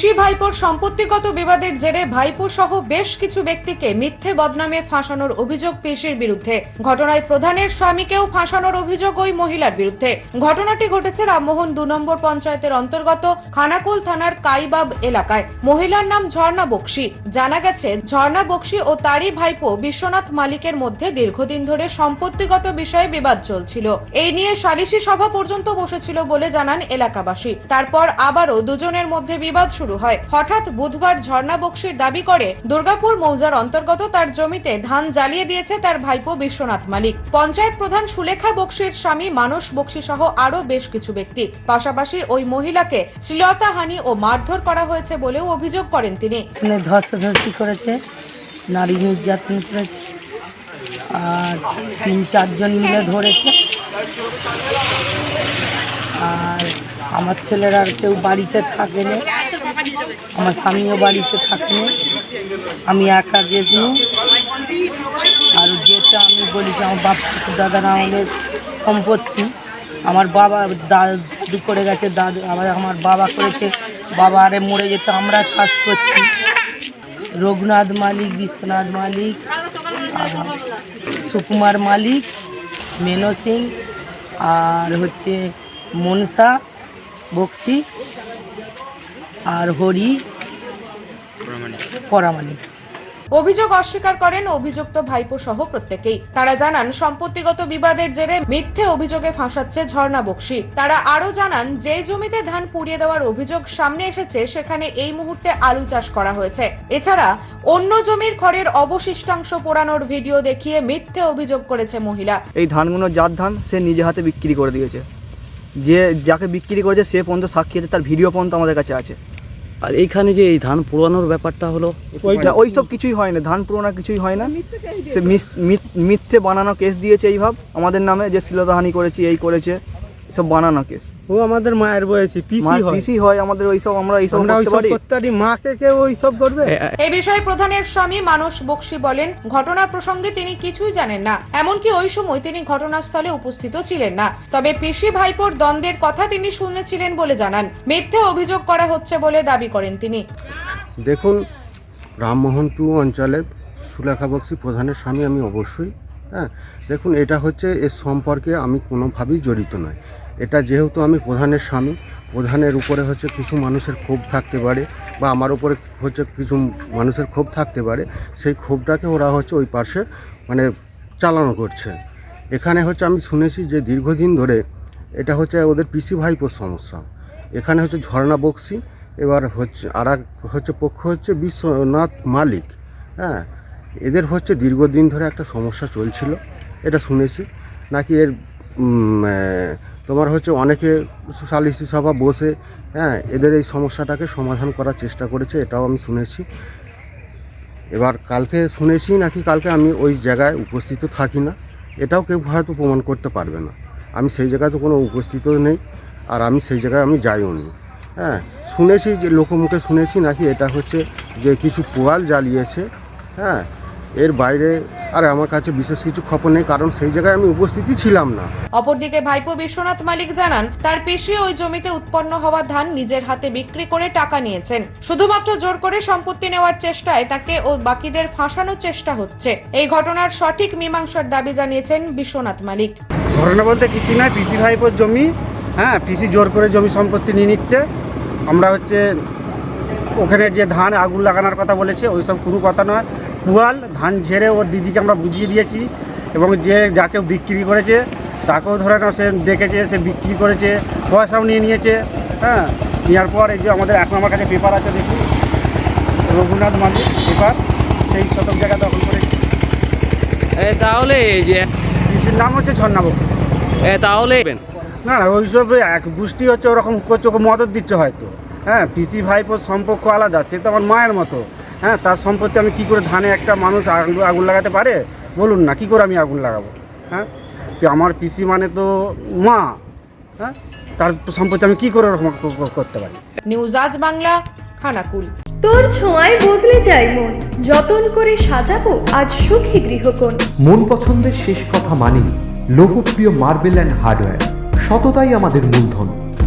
পিসি ভাইপোর সম্পত্তিগত বিবাদের জেরে ভাইপো সহ বেশ কিছু ব্যক্তিকে মিথ্যে বদনামে ফাঁসানোর অভিযোগ পিসির বিরুদ্ধে। ঘটনায় প্রধানের স্বামীকেও ফাঁসানোর অভিযোগ ওই মহিলার বিরুদ্ধে। ঘটনাটি ঘটেছে রামমোহন দু নম্বর পঞ্চায়েতের অন্তর্গত খানাকুল থানার কাইবাব এলাকায়। মহিলার নাম ঝর্ণা বক্সি। জানা গেছে, ঝর্ণা বক্সি ও তারই ভাইপো বিশ্বনাথ মালিকের মধ্যে দীর্ঘদিন ধরে সম্পত্তিগত বিষয়ে বিবাদ চলছিল। এই নিয়ে সালিশি সভা পর্যন্ত বসেছিল বলে জানান এলাকাবাসী। তারপর আবারও দুজনের মধ্যে বিবাদ শুরু হয়। হঠাৎ বুধবার ঝর্ণা বক্সির দাবি করে, দুর্গাপুর মৌজার অন্তর্গত তার জমিতে ধান জ্বালিয়ে দিয়েছে তার ভাইপো বিশ্বনাথ মালিক। পঞ্চায়েত প্রধান সুলেখা বক্সির স্বামী মানস বক্সি সহ আরও বেশ কিছু ব্যক্তি। পাশাপাশি ওই মহিলাকে শ্লীলতাহানি ও মারধর করা হয়েছে বলেও অভিযোগ করেন তিনি। করেছে, নারী নির্যাতন করেছে, আর তিন, চারজন মিলে ধরেছে। আর আমার ছেলেরা আর কেউ বাড়িতে থাকে না আমার স্বামীও বাড়িতে থাকে আমি একা গেছি। আর যেটা আমি বলি যে আমার বাপ দাদারা আমাদের সম্পত্তি। আমার বাবা দাদু করে গেছে, দাদু আবার আমার বাবা করেছে, বাবা আরে মরে যেত, আমরা চাষ করছি। রঘুনাথ মালিক, বিশ্বনাথ মালিক, সুকুমার মালিক, মেনো সিং, আর হচ্ছে মনসা, বক্সি। আর হরি পরামানিক অভিযোগ অস্বীকার করেন অভিযুক্ত ভাইপো সহ প্রত্যেকেই। তারা জানান সম্পত্তিগত বিবাদের জেরে মিথ্যে অভিযোগে ফাঁসাচ্ছে ঝর্ণা বক্সি। তারা আরও জানান যে জমিতে ধান পুড়িয়ে দেওয়ার অভিযোগ সামনে এসেছে সেখানে এই মুহূর্তে আলু চাষ করা হয়েছে। এছাড়া অন্য জমির খড়ের অবশিষ্টাংশ পোড়ানোর ভিডিও দেখিয়ে মিথ্যে অভিযোগ করেছে মহিলা। এই ধানগুলো যার ধান সে নিজে হাতে বিক্রি করে দিয়েছে। যে যাকে বিক্রি করেছে সে পর্যন্ত সাক্ষী আছে তার ভিডিও পর্যন্ত আমাদের কাছে আছে। আর এইখানে যে এই ধান পোড়ানোর ব্যাপারটা হলো ওইটা ওই সব কিছুই হয় না ধান পুরোনো কিছুই হয় না। সে মিস- মিথ- মিথ্যে বানানো কেস দিয়েছে এইভাব আমাদের নামে যে শ্লীলতাহানি করেছি এই করেছে। সব বানানো কেস। ও আমাদের মায়ের বয়সী পিসি হয়। পিসি হয় আমাদের ওইসব আমরা এইসব করতে পারি। করতে পারি মাকে কেউ ওইসব করবে? এ- এ- এই বিষয়ে প্রধানের স্বামী মানস বক্সি বলেন ঘটনা প্রসঙ্গে তিনি কিছুই জানেন না। এমনকি ওই সময় তিনি ঘটনাস্থলে উপস্থিত ছিলেন না। তবে পিসি ভাইপোর দ্বন্দ্বের কথা তিনি শুনেছিলেন বলে জানান। মিথ্যে অভিযোগ করা হচ্ছে বলে দাবি করেন তিনি। দেখুন রামমোহন টু অঞ্চলের সুলেখা বক্সি প্রধানের স্বামী আমি অবশ্যই হ্যাঁ। দেখুন এটা হচ্ছে এর সম্পর্কে আমি কোনোভাবেই জড়িত নয় এটা যেহেতু আমি প্রধানের স্বামী, প্রধানের উপরে হচ্ছে কিছু মানুষের ক্ষোভ থাকতে পারে বা আমার উপরে হচ্ছে কিছু মানুষের ক্ষোভ থাকতে পারে, সেই ক্ষোভটাকে ওরা হচ্ছে ওই পাশে মানে চালানো করছে। এখানে হচ্ছে আমি শুনেছি যে দীর্ঘদিন ধরে এটা হচ্ছে ওদের পিসি ভাইপোর সমস্যা। এখানে হচ্ছে ঝর্ণা বক্সি, এবার হচ্ছে আর হচ্ছে পক্ষ হচ্ছে বিশ্বনাথ মালিক হ্যাঁ? এদের হচ্ছে দীর্ঘদিন ধরে একটা সমস্যা চলছিল, এটা শুনেছি। নাকি এর তোমার হচ্ছে অনেকে সালিসি সভা বসে হ্যাঁ এদের এই সমস্যাটাকে সমাধান করার চেষ্টা করেছে, এটাও আমি শুনেছি। এবার কালকে শুনেছি নাকি কালকে আমি ওই জায়গায় উপস্থিত থাকি না, এটাও কেউ হয়তো প্রমাণ করতে পারবে না। আমি সেই জায়গায় তো কোনো উপস্থিত নেই, আর আমি সেই জায়গায় আমি যাইও নি। হ্যাঁ শুনেছি যে লোকমুখে শুনেছি নাকি এটা হচ্ছে যে কিছু পোয়াল জ্বালিয়েছে হ্যাঁ এর বাইরে আর আমার কাছে বিশেষ কিছু খবর নেই কারণ সেই জায়গায় আমি উপস্থিতই ছিলাম না। অপরদিকে ভাইপো বিশ্বনাথ মালিক জানান তার পিসি ওই জমিতে উৎপন্ন হওয়া ধান নিজের হাতে বিক্রি করে টাকা নিয়েছেন। শুধুমাত্র জোর করে সম্পত্তি নেওয়ার চেষ্টায় তাকে ও বাকিদের ফাঁসানোর চেষ্টা হচ্ছে। এই ঘটনার সঠিক মীমাংসার দাবি জানিয়েছেন বিশ্বনাথ মালিক। ঘটনা বলতে কিছু নয় পিসি ভাইপোর জমি হ্যাঁ পিসি জোর করে জমি সম্পত্তি নিয়ে নিচ্ছে। আমরা হচ্ছে ওখানে যে ধান আগুন লাগানোর কথা বলেছে ওইসব কোনো কথা নয়। পুয়াল ধান ঝেড়ে ওর দিদিকে আমরা বুঝিয়ে দিয়েছি এবং যে যাকে বিক্রি করেছে তাকেও ধরে না সে ডেকেছে সে বিক্রি করেছে পয়সাও নিয়ে নিয়েছে হ্যাঁ? নেওয়ার পর এই যে আমাদের এখন আমার কাছে পেপার আছে দেখি। রঘুনাথ মালিক পেপার সেই শতক জায়গা দখল করেছে তাহলে এই যে পিসির নাম হচ্ছে ঝর্ণাবক এ, তাহলে না না ওইসব এক গোষ্ঠী হচ্ছে ওরকম করছে ওকে মদত দিচ্ছে হয়তো। হ্যাঁ পিসি ভাইপোর সম্পর্ক আলাদা সে তো আমার মায়ের মতো। হ্যাঁ তার সম্পত্তি আমি কি করে ধানে একটা মানুষ আগুন আগুন লাগাতে পারে? বলুন না কি করে আমি আগুন লাগাবো? হ্যাঁ? আমার পিসি মানে তো মা হ্যাঁ? তার সম্পত্তি আমি কি করে করতে পারি? নিউজ আজ বাংলা খানাকুল। তোর ছোঁয়ায় বদলে যায় মন যতন করে সাজাবো আজ সুখী গৃহকোণ। মন পছন্দের শেষ কথা মানি লোকপ্রিয় মার্বেল অ্যান্ড হার্ডওয়্যার সততাই আমাদের মূলধন।